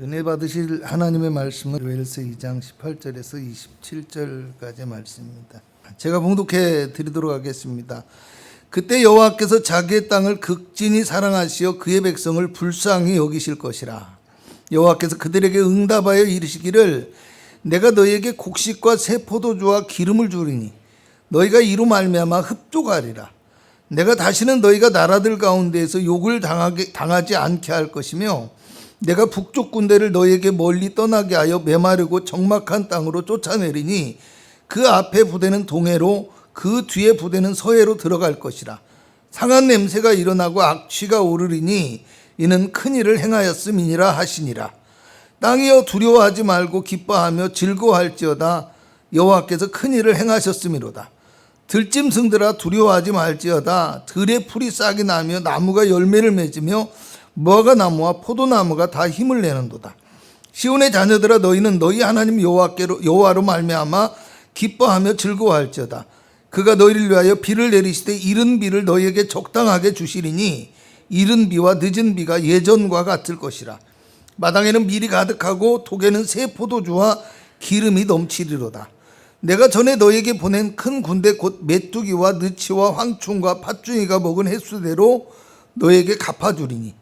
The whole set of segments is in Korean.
은혜 받으실 하나님의 말씀은 요엘서 2장 18절에서 27절까지의 말씀입니다. 제가 봉독해 드리도록 하겠습니다. 그때 여호와께서 자기의 땅을 극진히 사랑하시어 그의 백성을 불쌍히 여기실 것이라. 여호와께서 그들에게 응답하여 이르시기를 내가 너희에게 곡식과 새 포도주와 기름을 주리니 너희가 이로 말미암아 흡족하리라. 내가 다시는 너희가 나라들 가운데에서 욕을 당하게, 당하지 않게 할 것이며 내가 북쪽 군대를 너희에게 멀리 떠나게 하여 메마르고 적막한 땅으로 쫓아내리니 그 앞에 부대는 동해로 그 뒤에 부대는 서해로 들어갈 것이라. 상한 냄새가 일어나고 악취가 오르리니 이는 큰 일을 행하였음이니라 하시니라. 땅이여 두려워하지 말고 기뻐하며 즐거워할지어다. 여호와께서 큰 일을 행하셨음이로다. 들짐승들아 두려워하지 말지어다. 들의 풀이 싹이 나며 나무가 열매를 맺으며 무화과 나무와 포도나무가 다 힘을 내는도다. 시온의 자녀들아 너희는 너희 하나님 여호와께로 여호와로 말미암아 기뻐하며 즐거워할지어다. 그가 너희를 위하여 비를 내리시되 이른 비를 너희에게 적당하게 주시리니 이른 비와 늦은 비가 예전과 같을 것이라. 마당에는 밀이 가득하고 독에는 새 포도주와 기름이 넘치리로다. 내가 전에 너희에게 보낸 큰 군대 곧 메뚜기와 느치와 황충과 팥중이가 먹은 횟수대로 너희에게 갚아주리니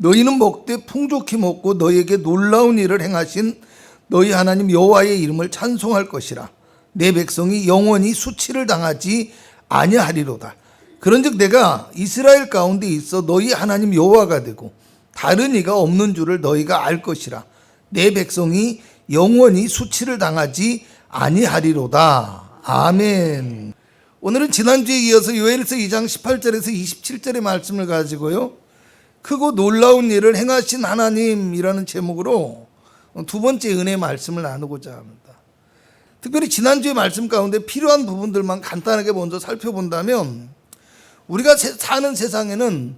너희는 먹되 풍족히 먹고 너희에게 놀라운 일을 행하신 너희 하나님 여호와의 이름을 찬송할 것이라. 내 백성이 영원히 수치를 당하지 아니하리로다. 그런즉 내가 이스라엘 가운데 있어 너희 하나님 여호와가 되고 다른 이가 없는 줄을 너희가 알 것이라. 내 백성이 영원히 수치를 당하지 아니하리로다. 아멘. 오늘은 지난주에 이어서 요엘서 2장 18절에서 27절의 말씀을 가지고요 크고 놀라운 일을 행하신 하나님이라는 제목으로 두 번째 은혜 말씀을 나누고자 합니다. 특별히 지난주의 말씀 가운데 필요한 부분들만 간단하게 먼저 살펴본다면 우리가 세- 사는 세상에는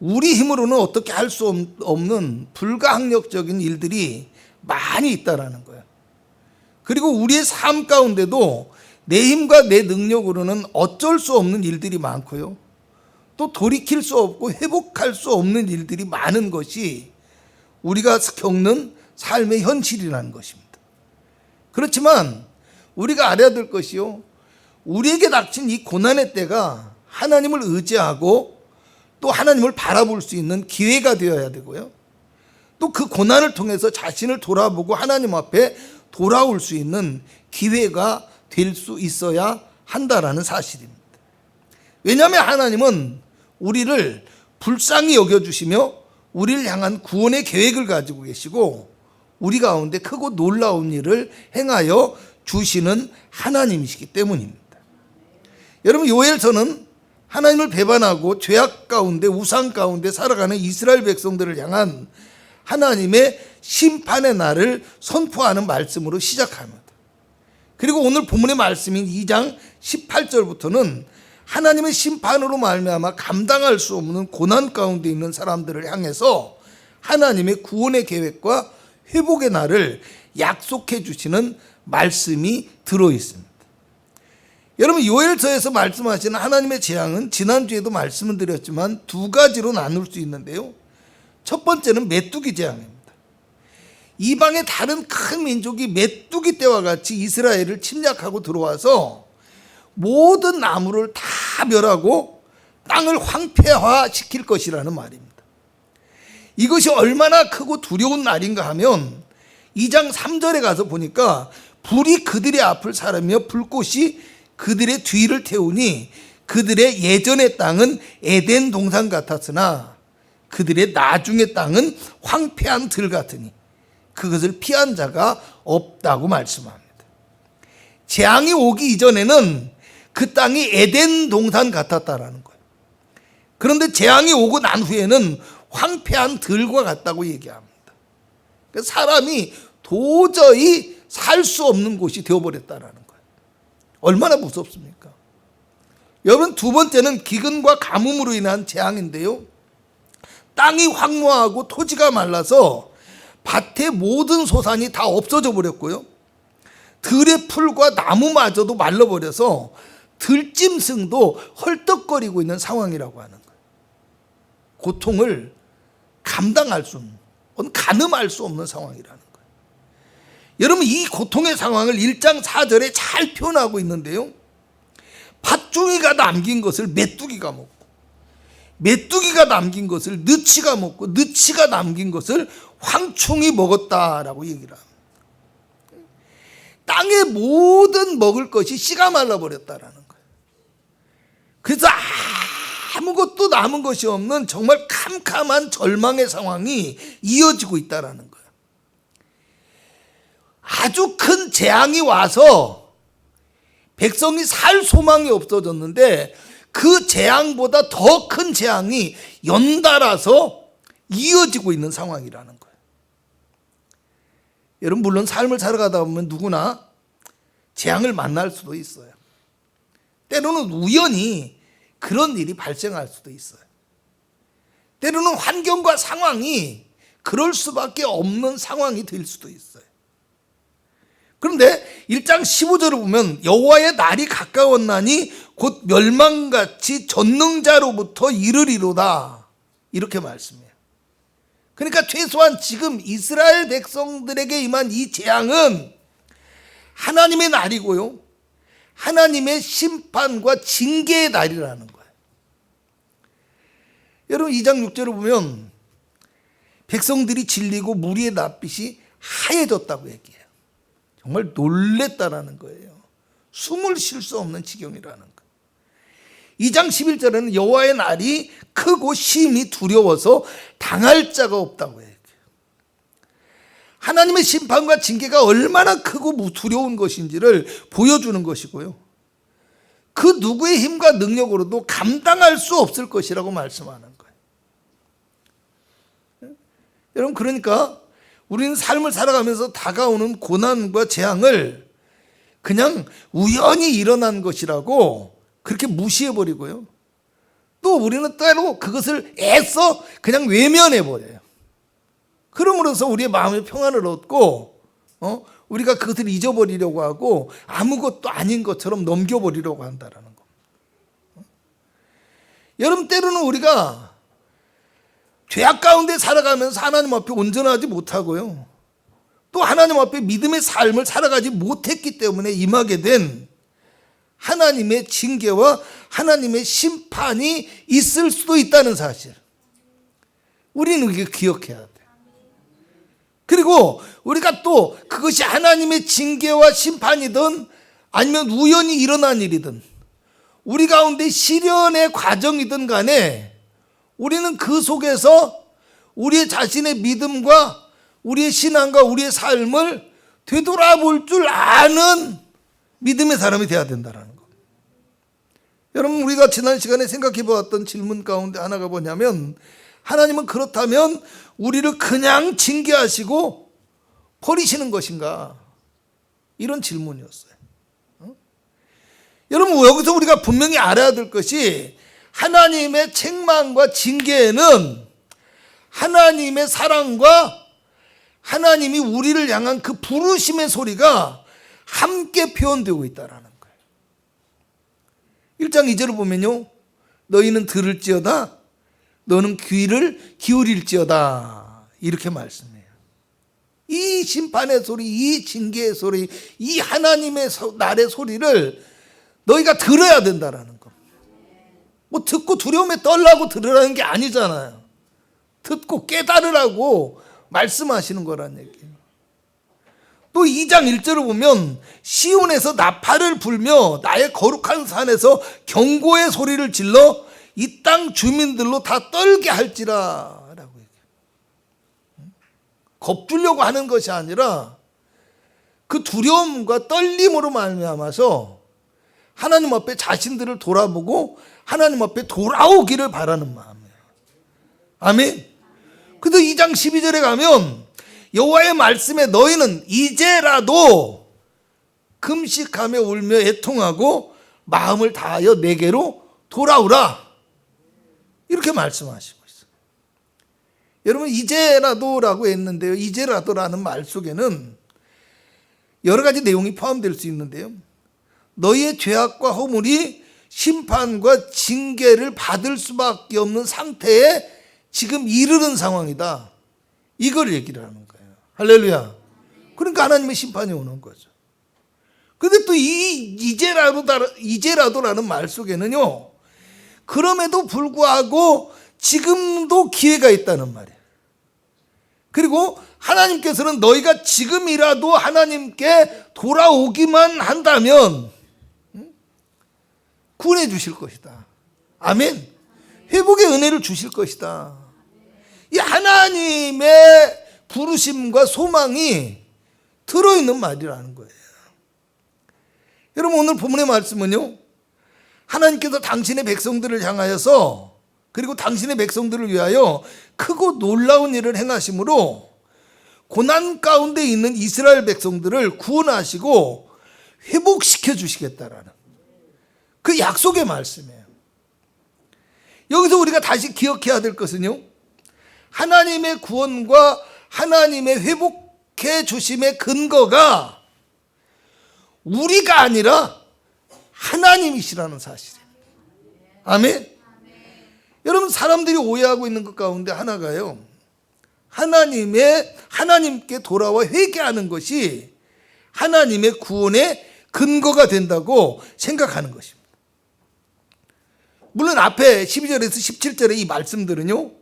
우리 힘으로는 어떻게 할 수 없는 불가항력적인 일들이 많이 있다라는 거예요. 그리고 우리의 삶 가운데도 내 힘과 내 능력으로는 어쩔 수 없는 일들이 많고요. 또 돌이킬 수 없고 회복할 수 없는 일들이 많은 것이 우리가 겪는 삶의 현실이라는 것입니다. 그렇지만 우리가 알아야 될 것이요. 우리에게 닥친 이 고난의 때가 하나님을 의지하고 또 하나님을 바라볼 수 있는 기회가 되어야 되고요. 또 그 고난을 통해서 자신을 돌아보고 하나님 앞에 돌아올 수 있는 기회가 될 수 있어야 한다라는 사실입니다. 왜냐하면 하나님은 우리를 불쌍히 여겨주시며 우리를 향한 구원의 계획을 가지고 계시고 우리 가운데 크고 놀라운 일을 행하여 주시는 하나님이시기 때문입니다. 여러분 요엘서는 하나님을 배반하고 죄악 가운데 우상 가운데 살아가는 이스라엘 백성들을 향한 하나님의 심판의 날을 선포하는 말씀으로 시작합니다. 그리고 오늘 본문의 말씀인 2장 18절부터는 하나님의 심판으로 말미암아 감당할 수 없는 고난 가운데 있는 사람들을 향해서 하나님의 구원의 계획과 회복의 날을 약속해 주시는 말씀이 들어 있습니다. 여러분 요엘서에서 말씀하시는 하나님의 재앙은 지난주에도 말씀을 드렸지만 두 가지로 나눌 수 있는데요. 첫 번째는 메뚜기 재앙입니다. 이방의 다른 큰 민족이 메뚜기 때와 같이 이스라엘을 침략하고 들어와서 모든 나무를 다 멸하고 땅을 황폐화 시킬 것이라는 말입니다. 이것이 얼마나 크고 두려운 날인가 하면 2장 3절에 가서 보니까 불이 그들의 앞을 사르며 불꽃이 그들의 뒤를 태우니 그들의 예전의 땅은 에덴 동산 같았으나 그들의 나중의 땅은 황폐한 들 같으니 그것을 피한 자가 없다고 말씀합니다. 재앙이 오기 이전에는 그 땅이 에덴 동산 같았다라는 거예요. 그런데 재앙이 오고 난 후에는 황폐한 들과 같다고 얘기합니다. 그러니까 사람이 도저히 살 수 없는 곳이 되어버렸다라는 거예요. 얼마나 무섭습니까? 여러분 두 번째는 기근과 가뭄으로 인한 재앙인데요. 땅이 황무하고 토지가 말라서 밭의 모든 소산이 다 없어져 버렸고요. 들의 풀과 나무마저도 말라버려서 들짐승도 헐떡거리고 있는 상황이라고 하는 거예요. 고통을 감당할 수 없는 가늠할 수 없는 상황이라는 거예요. 여러분 이 고통의 상황을 1장 4절에 잘 표현하고 있는데요. 팥종이가 남긴 것을 메뚜기가 먹고 메뚜기가 남긴 것을 느치가 먹고 느치가 남긴 것을 황충이 먹었다라고 얘기를 합니다. 땅의 모든 먹을 것이 씨가 말라 버렸다라는 거예요. 그래서 아무것도 남은 것이 없는 정말 캄캄한 절망의 상황이 이어지고 있다라는 거예요. 아주 큰 재앙이 와서 백성이 살 소망이 없어졌는데 그 재앙보다 더 큰 재앙이 연달아서 이어지고 있는 상황이라는 거예요. 여러분 물론 삶을 살아가다 보면 누구나 재앙을 만날 수도 있어요. 때로는 우연히 그런 일이 발생할 수도 있어요. 때로는 환경과 상황이 그럴 수밖에 없는 상황이 될 수도 있어요. 그런데 1장 15절을 보면 여호와의 날이 가까웠나니 곧 멸망같이 전능자로부터 이르리로다. 이렇게 말씀해요. 그러니까 최소한 지금 이스라엘 백성들에게 임한 이 재앙은 하나님의 날이고요. 하나님의 심판과 징계의 날이라는 거예요. 여러분 2장 6절을 보면 백성들이 질리고 무리의 낯빛이 하얘졌다고 얘기해요. 정말 놀랬다라는 거예요. 숨을 쉴 수 없는 지경이라는 거. 2장 11절에는 여호와의 날이 크고 심히 두려워서 당할 자가 없다고 얘기해요. 하나님의 심판과 징계가 얼마나 크고 두려운 것인지를 보여주는 것이고요. 그 누구의 힘과 능력으로도 감당할 수 없을 것이라고 말씀하는 거예요. 여러분 그러니까 우리는 삶을 살아가면서 다가오는 고난과 재앙을 그냥 우연히 일어난 것이라고 그렇게 무시해버리고요. 또 우리는 때로 그것을 애써 그냥 외면해버려요. 그럼으로써 우리의 마음의 평안을 얻고, 어? 우리가 그것을 잊어버리려고 하고 아무것도 아닌 것처럼 넘겨버리려고 한다라는 거. 어? 여러분, 때로는 우리가 죄악 가운데 살아가면서 하나님 앞에 온전하지 못하고요. 또 하나님 앞에 믿음의 삶을 살아가지 못했기 때문에 임하게 된 하나님의 징계와 하나님의 심판이 있을 수도 있다는 사실. 우리는 이게 기억해야 돼. 그리고 우리가 또 그것이 하나님의 징계와 심판이든 아니면 우연히 일어난 일이든 우리 가운데 시련의 과정이든 간에 우리는 그 속에서 우리의 자신의 믿음과 우리의 신앙과 우리의 삶을 되돌아볼 줄 아는 믿음의 사람이 되어야 된다는 거. 여러분 우리가 지난 시간에 생각해 보았던 질문 가운데 하나가 뭐냐면 하나님은 그렇다면 우리를 그냥 징계하시고 버리시는 것인가? 이런 질문이었어요. 어? 여러분 여기서 우리가 분명히 알아야 될 것이 하나님의 책망과 징계에는 하나님의 사랑과 하나님이 우리를 향한 그 부르심의 소리가 함께 표현되고 있다라는 거예요. 1장 2절을 보면요. 너희는 들을지어다 너는 귀를 기울일지어다 이렇게 말씀해요. 이 심판의 소리, 이 징계의 소리, 이 하나님의 날의 소리를 너희가 들어야 된다라는 거. 뭐 듣고 두려움에 떨라고 들으라는 게 아니잖아요. 듣고 깨달으라고 말씀하시는 거란 얘기예요. 또 2장 1절을 보면 시온에서 나팔을 불며 나의 거룩한 산에서 경고의 소리를 질러 이 땅 주민들로 다 떨게 할지라라고. 겁주려고 하는 것이 아니라 그 두려움과 떨림으로 말미암아서 하나님 앞에 자신들을 돌아보고 하나님 앞에 돌아오기를 바라는 마음이에요. 아멘. 그래도 2장 12절에 가면 여호와의 말씀에 너희는 이제라도 금식하며 울며 애통하고 마음을 다하여 내게로 돌아오라. 이렇게 말씀하시고 있어요. 여러분 이제라도라고 했는데요. 이제라도라는 말 속에는 여러 가지 내용이 포함될 수 있는데요. 너희의 죄악과 허물이 심판과 징계를 받을 수밖에 없는 상태에 지금 이르는 상황이다. 이걸 얘기를 하는 거예요. 할렐루야. 그러니까 하나님의 심판이 오는 거죠. 근데 또 이 이제라도 이제라도라는 말 속에는요. 그럼에도 불구하고 지금도 기회가 있다는 말이에요. 그리고 하나님께서는 너희가 지금이라도 하나님께 돌아오기만 한다면 음? 구원해 주실 것이다. 아멘. 회복의 은혜를 주실 것이다. 이 하나님의 부르심과 소망이 들어있는 말이라는 거예요. 여러분 오늘 본문의 말씀은요. 하나님께서 당신의 백성들을 향하여서 그리고 당신의 백성들을 위하여 크고 놀라운 일을 행하심으로 고난 가운데 있는 이스라엘 백성들을 구원하시고 회복시켜 주시겠다라는 그 약속의 말씀이에요. 여기서 우리가 다시 기억해야 될 것은요. 하나님의 구원과 하나님의 회복해 주심의 근거가 우리가 아니라 하나님이시라는 사실이에요. 아멘. 여러분 사람들이 오해하고 있는 것 가운데 하나가요. 하나님의 하나님께 돌아와 회개하는 것이 하나님의 구원의 근거가 된다고 생각하는 것입니다. 물론 앞에 12절에서 17절의 이 말씀들은요.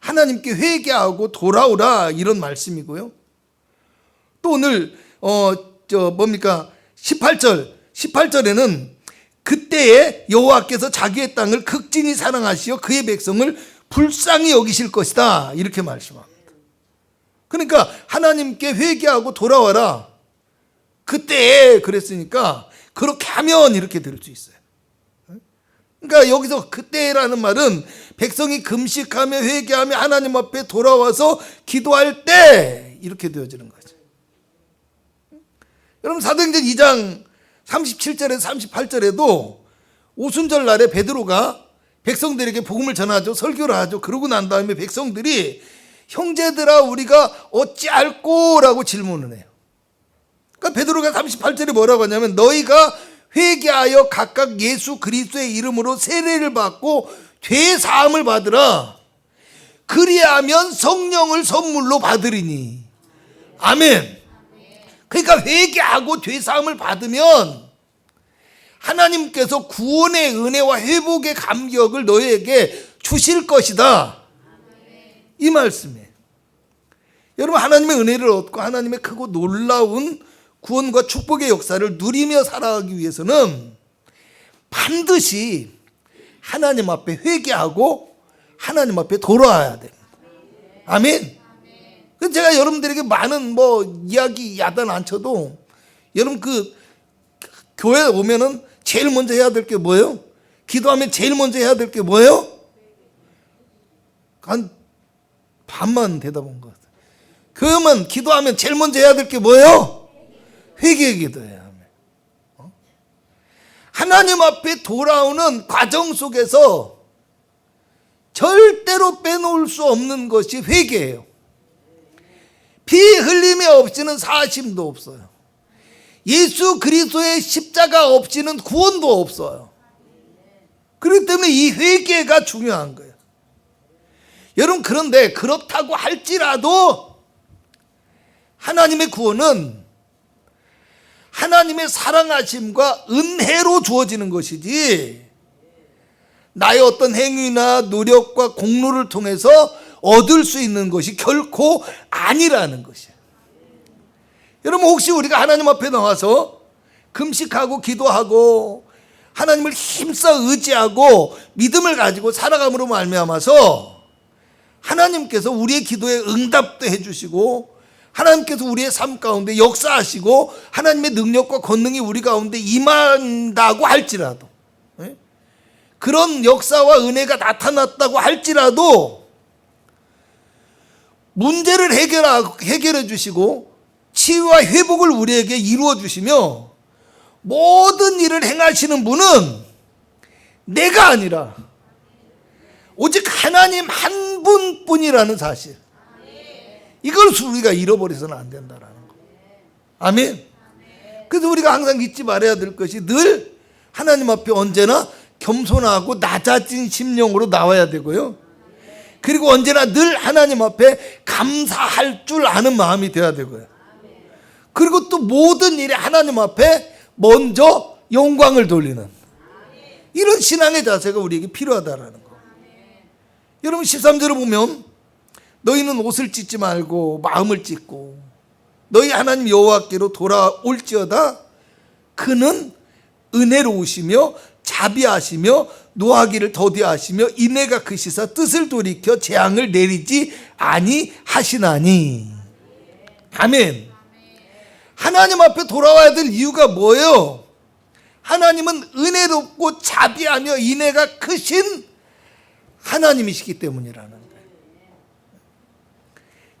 하나님께 회개하고 돌아오라 이런 말씀이고요. 또 오늘 어저 뭡니까? 18절 18절에는 그때에 여호와께서 자기의 땅을 극진히 사랑하시어 그의 백성을 불쌍히 여기실 것이다. 이렇게 말씀합니다. 그러니까 하나님께 회개하고 돌아와라. 그때에 그랬으니까 그렇게 하면 이렇게 될 수 있어요. 그러니까 여기서 그때라는 말은 백성이 금식하며 회개하며 하나님 앞에 돌아와서 기도할 때 이렇게 되어지는 거죠. 여러분 사도행전 2장 37절에서 38절에도 오순절 날에 베드로가 백성들에게 복음을 전하죠. 설교를 하죠. 그러고 난 다음에 백성들이 형제들아 우리가 어찌할꼬라고 질문을 해요. 그러니까 베드로가 38절에 뭐라고 하냐면 너희가 회개하여 각각 예수 그리스도의 이름으로 세례를 받고 죄 사함을 받으라. 그리하면 성령을 선물로 받으리니. 아멘. 그러니까 회개하고 죄 사함을 받으면 하나님께서 구원의 은혜와 회복의 감격을 너희에게 주실 것이다. 이 말씀이에요. 여러분 하나님의 은혜를 얻고 하나님의 크고 놀라운 구원과 축복의 역사를 누리며 살아가기 위해서는 반드시 하나님 앞에 회개하고 하나님 앞에 돌아와야 됩니다. 아멘. 그 제가 여러분들에게 많은 뭐 이야기 야단 안 쳐도 여러분 그 교회 오면은 제일 먼저 해야 될 게 뭐예요? 기도하면 제일 먼저 해야 될 게 뭐예요? 한 반만 대답한 것 같아요. 교회만 기도하면 제일 먼저 해야 될 게 뭐예요? 회개 합니다. 어? 하나님 앞에 돌아오는 과정 속에서 절대로 빼놓을 수 없는 것이 회개예요. 피 흘림이 없이는 사심도 없어요. 예수 그리스도의 십자가 없이는 구원도 없어요. 그렇기 때문에 이 회개가 중요한 거예요. 여러분 그런데 그렇다고 할지라도 하나님의 구원은 하나님의 사랑하심과 은혜로 주어지는 것이지 나의 어떤 행위나 노력과 공로를 통해서 얻을 수 있는 것이 결코 아니라는 것이에요. 여러분 혹시 우리가 하나님 앞에 나와서 금식하고 기도하고 하나님을 힘써 의지하고 믿음을 가지고 살아감으로 말미암아서 하나님께서 우리의 기도에 응답도 해주시고 하나님께서 우리의 삶 가운데 역사하시고 하나님의 능력과 권능이 우리 가운데 임한다고 할지라도 예? 그런 역사와 은혜가 나타났다고 할지라도 문제를 해결해 주시고 치유와 회복을 우리에게 이루어 주시며 모든 일을 행하시는 분은 내가 아니라 오직 하나님 한 분뿐이라는 사실. 이걸 우리가 잃어버려서는 안 된다라는 거. 아멘. 그래서 우리가 항상 잊지 말아야 될 것이 늘 하나님 앞에 언제나 겸손하고 낮아진 심령으로 나와야 되고요. 그리고 언제나 늘 하나님 앞에 감사할 줄 아는 마음이 되어야 되고요. 그리고 또 모든 일에 하나님 앞에 먼저 영광을 돌리는 이런 신앙의 자세가 우리에게 필요하다라는 거. 여러분 13절을 보면 너희는 옷을 찢지 말고 마음을 찢고 너희 하나님 여호와께로 돌아올지어다 그는 은혜로우시며 자비하시며 노하기를 더디하시며 인애가 크시사 뜻을 돌이켜 재앙을 내리지 아니하시나니 아멘 하나님 앞에 돌아와야 될 이유가 뭐예요? 하나님은 은혜롭고 자비하며 인애가 크신 하나님이시기 때문이라는 거예요.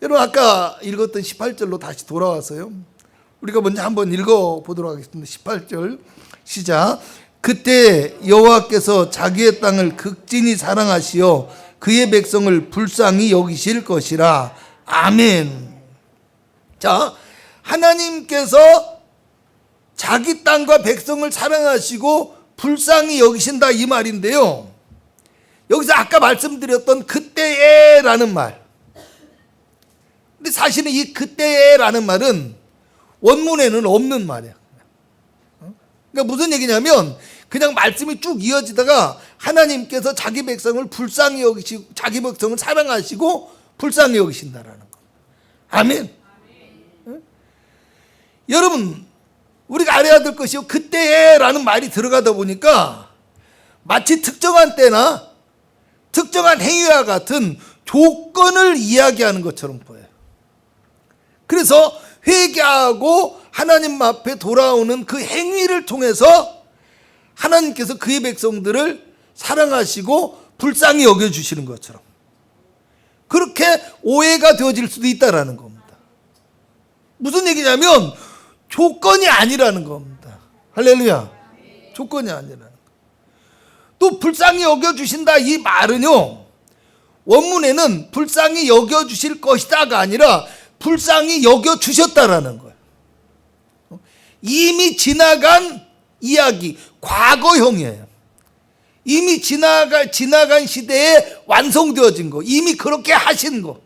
여러분 아까 읽었던 18절로 다시 돌아와서요. 우리가 먼저 한번 읽어 보도록 하겠습니다. 18절 시작. 그때 여호와께서 자기의 땅을 극진히 사랑하시어 그의 백성을 불쌍히 여기실 것이라. 아멘. 자, 하나님께서 자기 땅과 백성을 사랑하시고 불쌍히 여기신다 이 말인데요. 여기서 아까 말씀드렸던 그때에라는 말. 근데 사실은 이 그때에라는 말은 원문에는 없는 말이야. 어? 그러니까 무슨 얘기냐면 그냥 말씀이 쭉 이어지다가 하나님께서 자기 백성을 불쌍히 여기시고 자기 백성을 사랑하시고 불쌍히 여기신다라는 거. 아멘. 어? 여러분 우리가 알아야 될 것이요 그때에라는 말이 들어가다 보니까 마치 특정한 때나 특정한 행위와 같은 조건을 이야기하는 것처럼 보여요. 그래서 회개하고 하나님 앞에 돌아오는 그 행위를 통해서 하나님께서 그의 백성들을 사랑하시고 불쌍히 여겨주시는 것처럼 그렇게 오해가 되어질 수도 있다라는 겁니다. 무슨 얘기냐면 조건이 아니라는 겁니다. 할렐루야. 조건이 아니라는 거. 또 불쌍히 여겨주신다 이 말은요. 원문에는 불쌍히 여겨주실 것이다가 아니라 불쌍히 여겨주셨다라는 거예요. 이미 지나간 이야기, 과거형이에요. 이미 지나가, 지나간 시대에 완성되어진 거, 이미 그렇게 하신 거.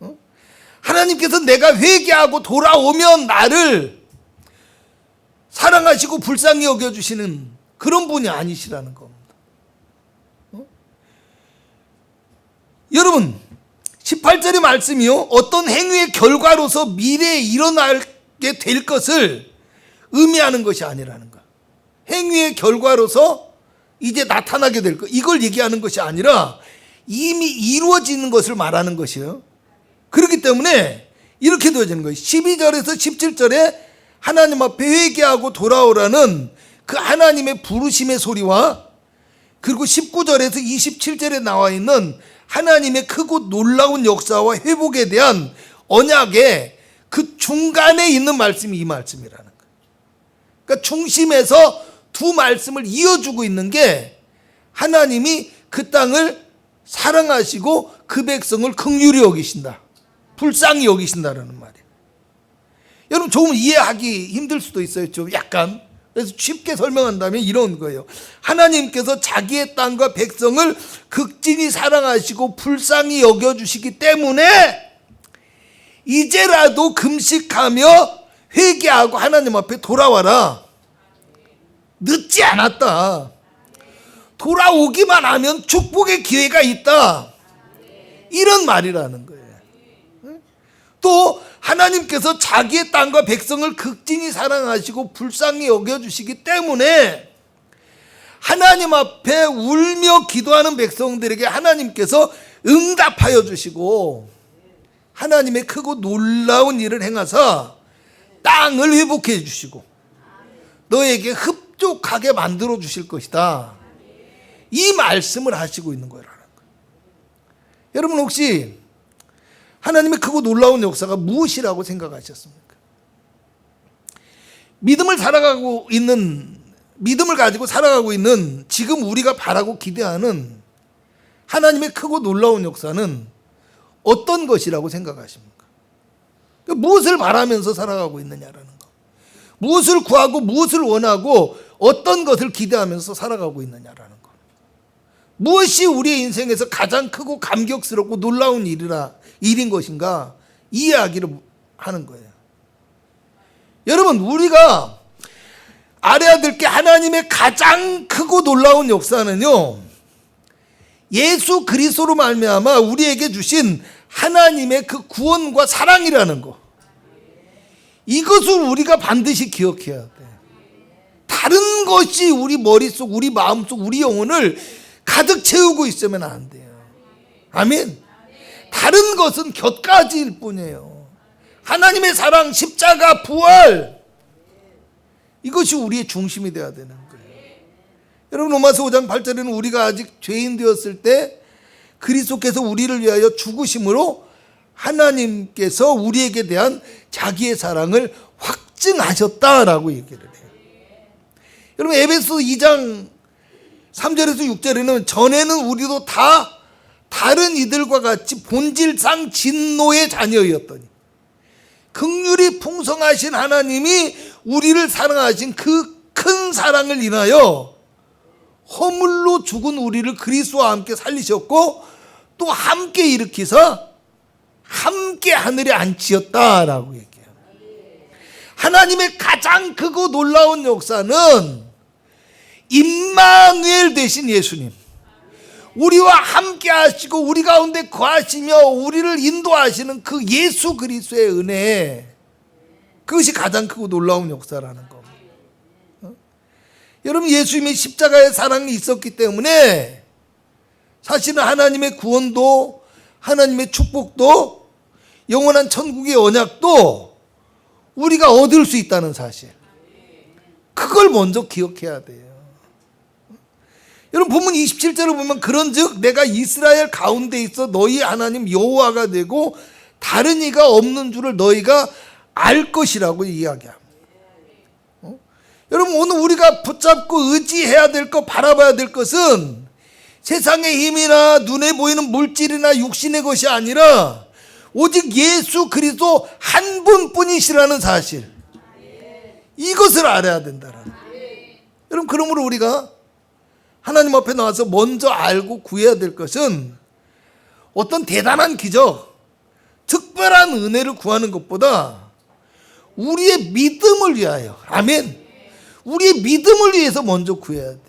어? 하나님께서 내가 회개하고 돌아오면 나를 사랑하시고 불쌍히 여겨주시는 그런 분이 아니시라는 겁니다. 어? 여러분, 18절의 말씀이요. 어떤 행위의 결과로서 미래에 일어나게 될 것을 의미하는 것이 아니라는 거. 행위의 결과로서 이제 나타나게 될 것. 이걸 얘기하는 것이 아니라 이미 이루어지는 것을 말하는 것이에요. 그렇기 때문에 이렇게 되어지는 거예요. 12절에서 17절에 하나님 앞에 회개하고 돌아오라는 그 하나님의 부르심의 소리와 그리고 19절에서 27절에 나와 있는 하나님의 크고 놀라운 역사와 회복에 대한 언약의 그 중간에 있는 말씀이 이 말씀이라는. 그러니까 중심에서 두 말씀을 이어주고 있는 게 하나님이 그 땅을 사랑하시고 그 백성을 극률히 여기신다. 불쌍히 여기신다라는 말이에요. 여러분 조금 이해하기 힘들 수도 있어요. 좀 약간. 그래서 쉽게 설명한다면 이런 거예요. 하나님께서 자기의 땅과 백성을 극진히 사랑하시고 불쌍히 여겨주시기 때문에 이제라도 금식하며 회개하고 하나님 앞에 돌아와라. 늦지 않았다. 돌아오기만 하면 축복의 기회가 있다. 이런 말이라는 거예요. 또 하나님께서 자기의 땅과 백성을 극진히 사랑하시고 불쌍히 여겨주시기 때문에 하나님 앞에 울며 기도하는 백성들에게 하나님께서 응답하여 주시고 하나님의 크고 놀라운 일을 행하사 땅을 회복해 주시고 너에게 흡족하게 만들어 주실 것이다. 이 말씀을 하시고 있는 거라는 거예요. 여러분 혹시 하나님의 크고 놀라운 역사가 무엇이라고 생각하셨습니까? 믿음을 살아가고 있는 믿음을 가지고 살아가고 있는 지금 우리가 바라고 기대하는 하나님의 크고 놀라운 역사는 어떤 것이라고 생각하십니까? 그러니까 무엇을 바라면서 살아가고 있느냐라는 거. 무엇을 구하고 무엇을 원하고 어떤 것을 기대하면서 살아가고 있느냐라는 거. 무엇이 우리의 인생에서 가장 크고 감격스럽고 놀라운 일이라 일인 것인가 이 이야기를 하는 거예요. 여러분 우리가 알아야 될 게 하나님의 가장 크고 놀라운 역사는요. 예수 그리스도로 말미암아 우리에게 주신 하나님의 그 구원과 사랑이라는 거. 이것을 우리가 반드시 기억해야 돼. 다른 것이 우리 머릿속, 우리 마음속, 우리 영혼을 가득 채우고 있으면 안 돼요. 아멘. 다른 것은 곁가지일 뿐이에요. 하나님의 사랑, 십자가, 부활 이것이 우리의 중심이 되어야 되는 거예요. 여러분 로마서 5장 8절에는 우리가 아직 죄인 되었을 때 그리스도께서 우리를 위하여 죽으심으로 하나님께서 우리에게 대한 자기의 사랑을 확증하셨다라고 얘기를 해요. 여러분 에베소 2장 3절에서 6절에는 전에는 우리도 다 다른 이들과 같이 본질상 진노의 자녀였더니 극률이 풍성하신 하나님이 우리를 사랑하신 그 큰 사랑을 인하여 허물로 죽은 우리를 그리스도와 함께 살리셨고 또 함께 일으키사 함께 하늘에 앉히었다라고 얘기해요. 하나님의 가장 크고 놀라운 역사는 임마누엘 되신 예수님. 우리와 함께 하시고 우리 가운데 거하시며 우리를 인도하시는 그 예수 그리스도의 은혜. 그것이 가장 크고 놀라운 역사라는 겁니다. 어? 여러분 예수님의 십자가의 사랑이 있었기 때문에 사실은 하나님의 구원도 하나님의 축복도 영원한 천국의 언약도 우리가 얻을 수 있다는 사실. 그걸 먼저 기억해야 돼요. 여러분 본문 27절을 보면 그런즉 내가 이스라엘 가운데 있어 너희 하나님 여호와가 되고 다른 이가 없는 줄을 너희가 알 것이라고 이야기합니다. 어? 여러분 오늘 우리가 붙잡고 의지해야 될 것 바라봐야 될 것은 세상의 힘이나 눈에 보이는 물질이나 육신의 것이 아니라 오직 예수 그리스도 한 분뿐이시라는 사실. 이것을 알아야 된다라는. 여러분 그러므로 우리가 하나님 앞에 나와서 먼저 알고 구해야 될 것은 어떤 대단한 기적, 특별한 은혜를 구하는 것보다 우리의 믿음을 위하여, 아멘. 우리의 믿음을 위해서 먼저 구해야 돼.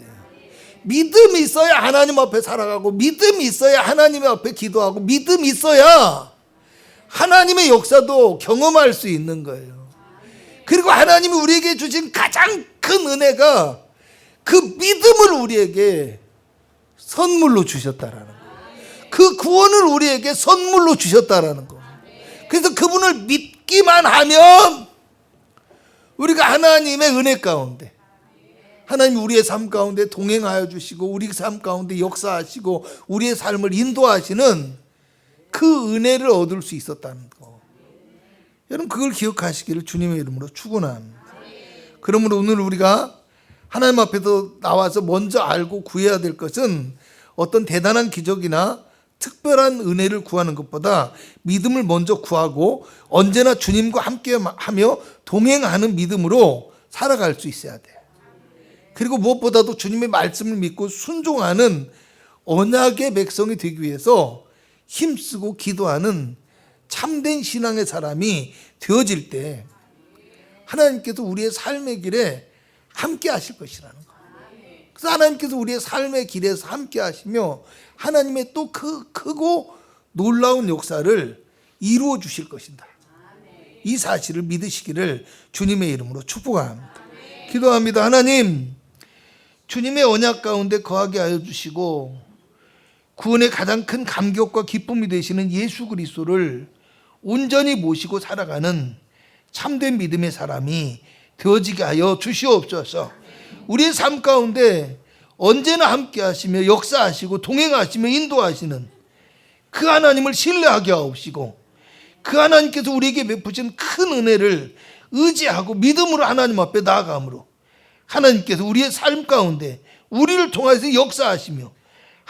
믿음이 있어야 하나님 앞에 살아가고, 믿음이 있어야 하나님 앞에 기도하고, 믿음이 있어야 하나님의 역사도 경험할 수 있는 거예요. 그리고 하나님이 우리에게 주신 가장 큰 은혜가 그 믿음을 우리에게 선물로 주셨다라는 거. 그 구원을 우리에게 선물로 주셨다라는 거. 그래서 그분을 믿기만 하면 우리가 하나님의 은혜 가운데 하나님 우리의 삶 가운데 동행하여 주시고 우리 삶 가운데 역사하시고 우리의 삶을 인도하시는 그 은혜를 얻을 수 있었다는 거. 여러분 그걸 기억하시기를 주님의 이름으로 축원합니다. 그러므로 오늘 우리가 하나님 앞에서 나와서 먼저 알고 구해야 될 것은 어떤 대단한 기적이나 특별한 은혜를 구하는 것보다 믿음을 먼저 구하고 언제나 주님과 함께 하며 동행하는 믿음으로 살아갈 수 있어야 돼요. 그리고 무엇보다도 주님의 말씀을 믿고 순종하는 언약의 백성이 되기 위해서 힘쓰고 기도하는 참된 신앙의 사람이 되어질 때 하나님께서 우리의 삶의 길에 함께 하실 것이라는 거. 그래서 하나님께서 우리의 삶의 길에서 함께 하시며 하나님의 또그 크고 놀라운 역사를 이루어 주실 것이다. 이 사실을 믿으시기를 주님의 이름으로 축복합니다. 기도합니다. 하나님, 주님의 언약 가운데 거하게 하여 주시고 구원의 가장 큰 감격과 기쁨이 되시는 예수 그리스도를 온전히 모시고 살아가는 참된 믿음의 사람이 되어지게 하여 주시옵소서. 우리의 삶 가운데 언제나 함께 하시며 역사하시고 동행하시며 인도하시는 그 하나님을 신뢰하게 하옵시고 그 하나님께서 우리에게 베푸신 큰 은혜를 의지하고 믿음으로 하나님 앞에 나아감으로 하나님께서 우리의 삶 가운데 우리를 통해서 역사하시며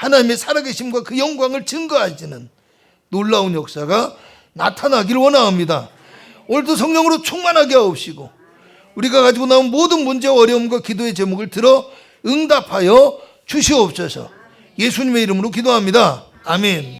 하나님의 살아계심과 그 영광을 증거하시는 놀라운 역사가 나타나기를 원합니다. 오늘도 성령으로 충만하게 하옵시고 우리가 가지고 나온 모든 문제와 어려움과 기도의 제목을 들어 응답하여 주시옵소서. 예수님의 이름으로 기도합니다. 아멘.